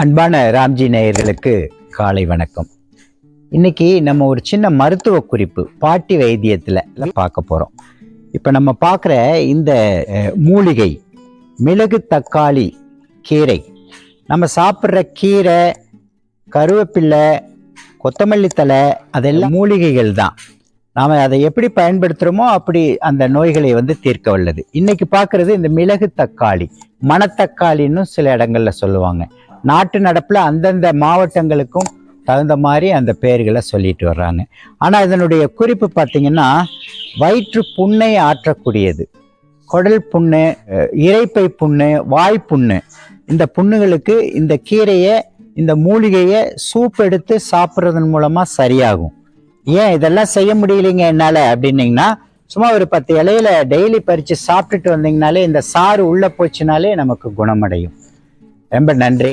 அன்பான ராம்ஜி நேயர்களுக்கு காலை வணக்கம். இன்னைக்கு நம்ம ஒரு சின்ன மருத்துவ குறிப்பு பாட்டி வைத்தியத்தில் பார்க்க போகிறோம் இப்போ நம்ம பார்க்குற இந்த மூலிகை மிளகு தக்காளி கீரை நம்ம சாப்பிட்ற கீரை கருவேப்பில்லை கொத்தமல்லி தழை அதெல்லாம் மூலிகைகள் தான். நாம் அதை எப்படி பயன்படுத்துகிறோமோ அப்படி அந்த நோய்களை வந்து தீர்க்க வல்லது. இன்னைக்கு பார்க்குறது இந்த மிளகு தக்காளி மணத்தக்காளின்னு சில இடங்கள்ல சொல்லுவாங்க. நாட்டு நடப்பில் அந்தந்த மாவட்டங்களுக்கும் தகுந்த மாதிரி அந்த பெயர்களை சொல்லிட்டு வர்றாங்க. ஆனால் இதனுடைய குறிப்பு பார்த்தீங்கன்னா வயிற்று புண்ணை ஆற்றக்கூடியது. குடல் புண்ணு இறைப்பை இரைப்பை புண்ணு வாய் புண்ணு. இந்த புண்ணுகளுக்கு இந்த கீரையை இந்த மூலிகையை சூப் எடுத்து சாப்பிட்றதன் மூலமாக சரியாகும். ஏன் இதெல்லாம் செய்ய முடியலைங்க என்னால் அப்படின்னீங்கன்னா சும்மா ஒரு பத்து இலையில டெய்லி பறித்து சாப்பிட்டுட்டு வந்தீங்கனாலே இந்த சாறு உள்ளே போச்சுனாலே நமக்கு குணமடையும். ரொம்ப நன்றி.